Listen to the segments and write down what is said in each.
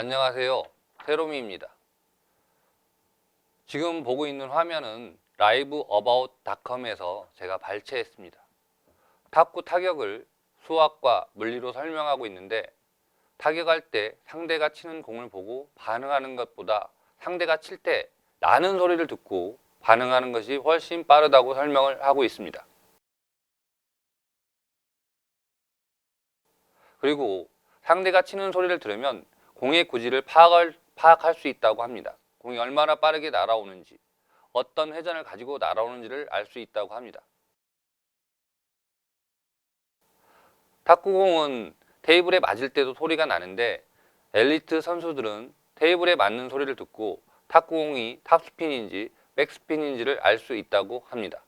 안녕하세요. 세로미입니다. 지금 보고 있는 화면은 어바웃닷컴에서 제가 발췌했습니다. 탁구 타격을 수학과 물리로 설명하고 있는데 타격할 때 상대가 치는 공을 보고 반응하는 것보다 상대가 칠 때 나는 소리를 듣고 반응하는 것이 훨씬 빠르다고 설명을 하고 있습니다. 그리고 상대가 치는 소리를 들으면 공의 구질을 파악할, 파악할 수 있다고 합니다. 공이 얼마나 빠르게 날아오는지, 어떤 회전을 가지고 날아오는지를 알 수 있다고 합니다. 탁구공은 테이블에 맞을 때도 소리가 나는데 엘리트 선수들은 테이블에 맞는 소리를 듣고 탁구공이 탑스핀인지 백스핀인지를 알 수 있다고 합니다.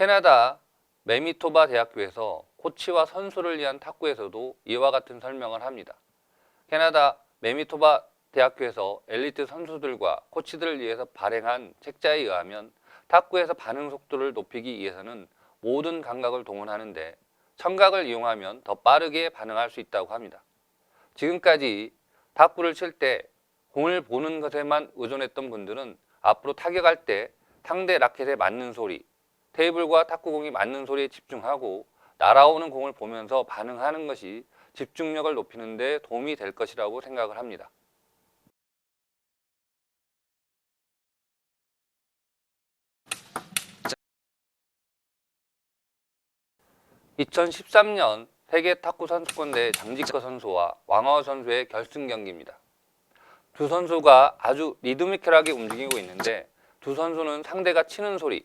캐나다 메미토바 대학교에서 코치와 선수를 위한 탁구에서도 이와 같은 설명을 합니다. 캐나다 메미토바 대학교에서 엘리트 선수들과 코치들을 위해서 발행한 책자에 의하면 탁구에서 반응 속도를 높이기 위해서는 모든 감각을 동원하는데 청각을 이용하면 더 빠르게 반응할 수 있다고 합니다. 지금까지 탁구를 칠 때 공을 보는 것에만 의존했던 분들은 앞으로 타격할 때 상대 라켓에 맞는 소리, 테이블과 탁구공이 맞는 소리에 집중하고 날아오는 공을 보면서 반응하는 것이 집중력을 높이는 데 도움이 될 것이라고 생각을 합니다. (2013년) 세계 탁구 선수권대회 장지커 선수와 왕하우 선수의 결승 경기입니다. 두 선수가 아주 리드미컬하게 움직이고 있는데 두 선수는 상대가 치는 소리,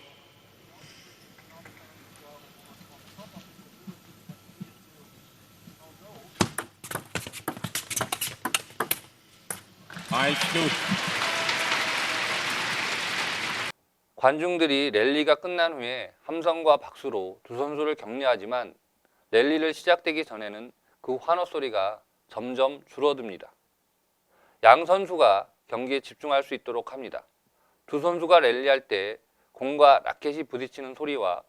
관중들이 랠리가 끝난 후에 함성과 박수로 두 선수를 격려하지만 랠리를 시작되기 전에는 그 환호 소리가 점점 줄어듭니다. 양 선수가 경기에 집중할 수 있도록 합니다. 두 선수가 랠리할 때 공과 라켓이 부딪히는 소리와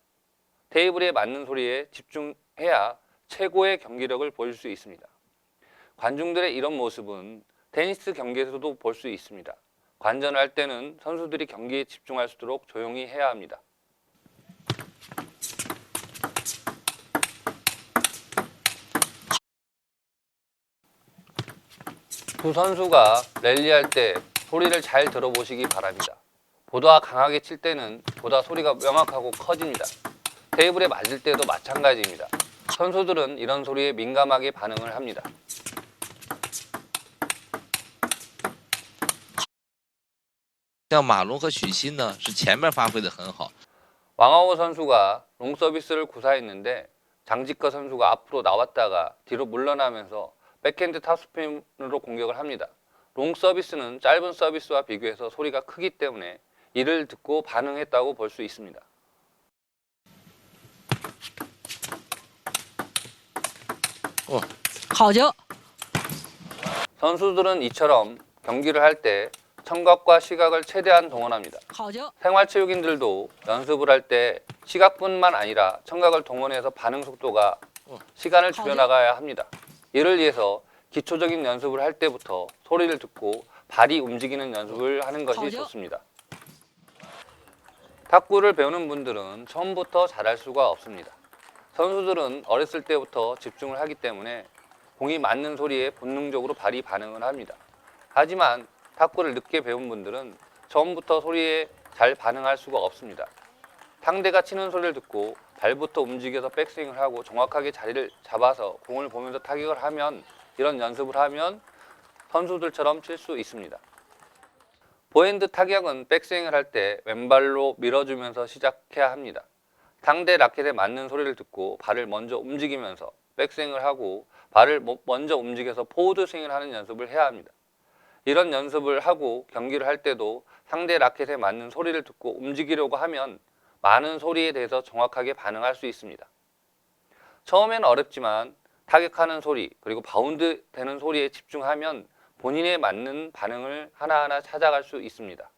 테이블에 맞는 소리에 집중해야 최고의 경기력을 보일 수 있습니다. 관중들의 이런 모습은 테니스 경기에서도 볼 수 있습니다. 관전을 할 때는 선수들이 경기에 집중할 수 있도록 조용히 해야 합니다. 두 선수가 랠리할 때 소리를 잘 들어보시기 바랍니다. 보다 강하게 칠 때는 보다 소리가 명확하고 커집니다. 테이블에 맞을 때도 마찬가지입니다. 선수들은 이런 소리에 민감하게 반응을 합니다. 像马龙和许昕呢，是前面发挥的很好， 왕하오 선수가 롱 서비스를 구사했는데 장지커 선수가 앞으로 나왔다가 뒤로 물러나면서 백핸드 탑스핀으로 공격을 합니다. 롱 서비스는 짧은 서비스와 비교해서 소리가 크기 때문에 이를 듣고 반응했다고 볼 수 있습니다. 哦，好球， 선수들은 이처럼 경기를 할 때 청각과 시각을 최대한 동원합니다. 생활체육인들도 연습을 할 때 시각뿐만 아니라 청각을 동원해서 반응 속도가 시간을 줄여나가야 합니다. 이를 위해서 기초적인 연습을 할 때부터 소리를 듣고 발이 움직이는 연습을 하는 것이? 좋습니다. 탁구를 배우는 분들은 처음부터 잘할 수가 없습니다. 선수들은 어렸을 때부터 집중을 하기 때문에 공이 맞는 소리에 본능적으로 발이 반응을 합니다. 하지만 탁구를 늦게 배운 분들은 처음부터 소리에 잘 반응할 수가 없습니다. 상대가 치는 소리를 듣고 발부터 움직여서 백스윙을 하고 정확하게 자리를 잡아서 공을 보면서 타격을 하면 이런 연습을 하면 선수들처럼 칠 수 있습니다. 보핸드 타격은 백스윙을 할 때 왼발로 밀어주면서 시작해야 합니다. 상대 라켓에 맞는 소리를 듣고 발을 먼저 움직이면서 백스윙을 하고 발을 mo- 먼저 움직여서 포워드 스윙을 하는 연습을 해야 합니다. 이런 연습을 하고 경기를 할 때도 상대 라켓에 맞는 소리를 듣고 움직이려고 하면 많은 소리에 대해서 정확하게 반응할 수 있습니다. 처음에는 어렵지만 타격하는 소리 그리고 바운드 되는 소리에 집중하면 본인에 맞는 반응을 하나하나 찾아갈 수 있습니다.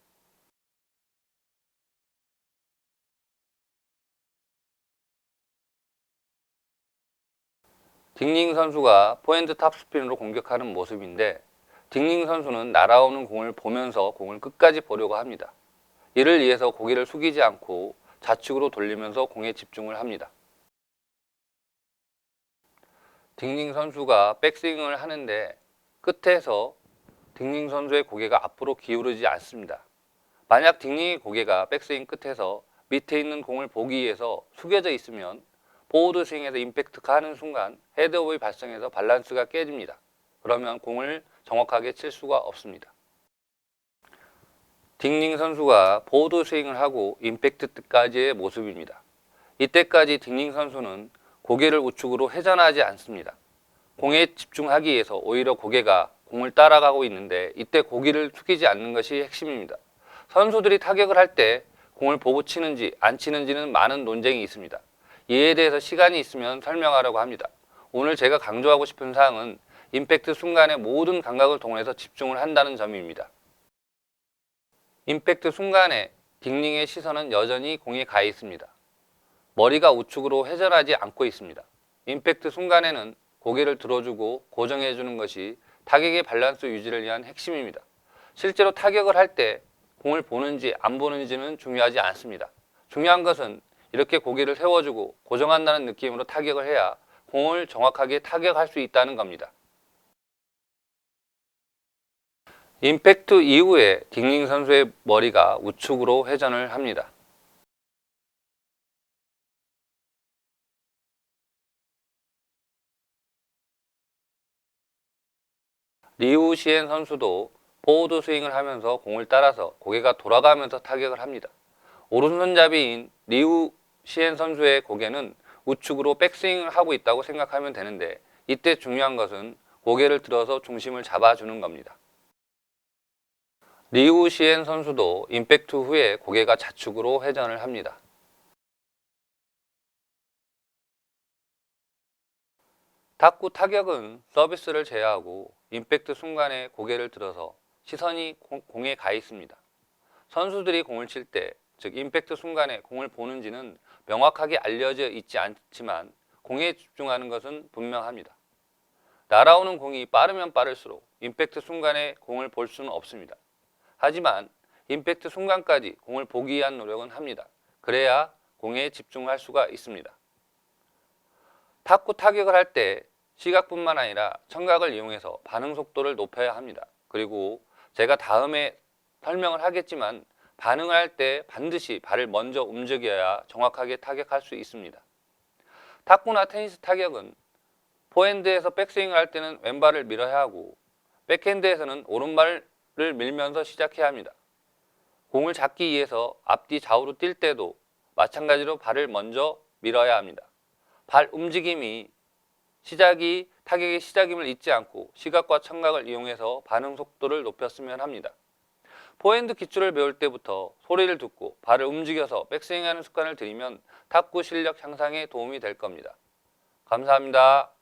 딩링 선수가 포핸드 탑스핀으로 공격하는 모습인데 딩링 선수는 날아오는 공을 보면서 공을 끝까지 보려고 합니다. 이를 위해서 고개를 숙이지 않고 좌측으로 돌리면서 공에 집중을 합니다. 딩링 선수가 백스윙을 하는데 끝에서 딩링 선수의 고개가 앞으로 기울이지 않습니다. 만약 딩링의 고개가 백스윙 끝에서 밑에 있는 공을 보기 위해서 숙여져 있으면 보드 스윙에서 임팩트가 하는 순간 헤드오브이 발생해서 밸런스가 깨집니다. 그러면 공을 정확하게 칠 수가 없습니다. 딩링 선수가 보드 스윙을 하고 임팩트 때까지의 모습입니다. 이때까지 딩링 선수는 고개를 우측으로 회전하지 않습니다. 공에 집중하기 위해서 오히려 고개가 공을 따라가고 있는데 이때 고개를 숙이지 않는 것이 핵심입니다. 선수들이 타격을 할 때 공을 보고 치는지 안 치는지는 많은 논쟁이 있습니다. 이에 대해서 시간이 있으면 설명하려고 합니다. 오늘 제가 강조하고 싶은 사항은 임팩트 순간에 모든 감각을 동원해서 집중을 한다는 점입니다. 임팩트 순간에 딩링의 시선은 여전히 공에 가 있습니다. 머리가 우측으로 회전하지 않고 있습니다. 임팩트 순간에는 고개를 들어주고 고정해주는 것이 타격의 밸런스 유지를 위한 핵심입니다. 실제로 타격을 할 때 공을 보는지 안 보는지는 중요하지 않습니다. 중요한 것은 이렇게 고개를 세워주고 고정한다는 느낌으로 타격을 해야 공을 정확하게 타격할 수 있다는 겁니다. 임팩트 이후에 딩링 선수의 머리가 우측으로 회전을 합니다. 리우 시엔 선수도 포워드 스윙을 하면서 공을 따라서 고개가 돌아가면서 타격을 합니다. 오른손잡이인 리우 시엔 선수의 고개는 우측으로 백스윙을 하고 있다고 생각하면 되는데 이때 중요한 것은 고개를 들어서 중심을 잡아주는 겁니다. 리우 시엔 선수도 임팩트 후에 고개가 좌측으로 회전을 합니다. 탁구 타격은 서비스를 제외하고 임팩트 순간에 고개를 들어서 시선이 공- 공에 가 있습니다. 선수들이 공을 칠 때, 즉 임팩트 순간에 공을 보는지는 명확하게 알려져 있지 않지만 공에 집중하는 것은 분명합니다. 날아오는 공이 빠르면 빠를수록 임팩트 순간에 공을 볼 수는 없습니다. 하지만 임팩트 순간까지 공을 보기 위한 노력은 합니다. 그래야 공에 집중할 수가 있습니다. 탁구 타격을 할 때 시각뿐만 아니라 청각을 이용해서 반응 속도를 높여야 합니다. 그리고 제가 다음에 설명을 하겠지만 반응을 할 때 반드시 발을 먼저 움직여야 정확하게 타격할 수 있습니다. 탁구나 테니스 타격은 포핸드에서 백스윙을 할 때는 왼발을 밀어야 하고 백핸드에서는 오른발을 밀면서 시작해야 합니다. 공을 잡기 위해서 앞뒤 좌우로 뛸 때도 마찬가지로 발을 먼저 밀어야 합니다. 발 움직임이 시작이 타격의 시작임을 잊지 않고 시각과 청각을 이용해서 반응 속도를 높였으면 합니다. 포핸드 기초를 배울 때부터 소리를 듣고 발을 움직여서 백스윙하는 습관을 들이면 탁구 실력 향상에 도움이 될 겁니다. 감사합니다.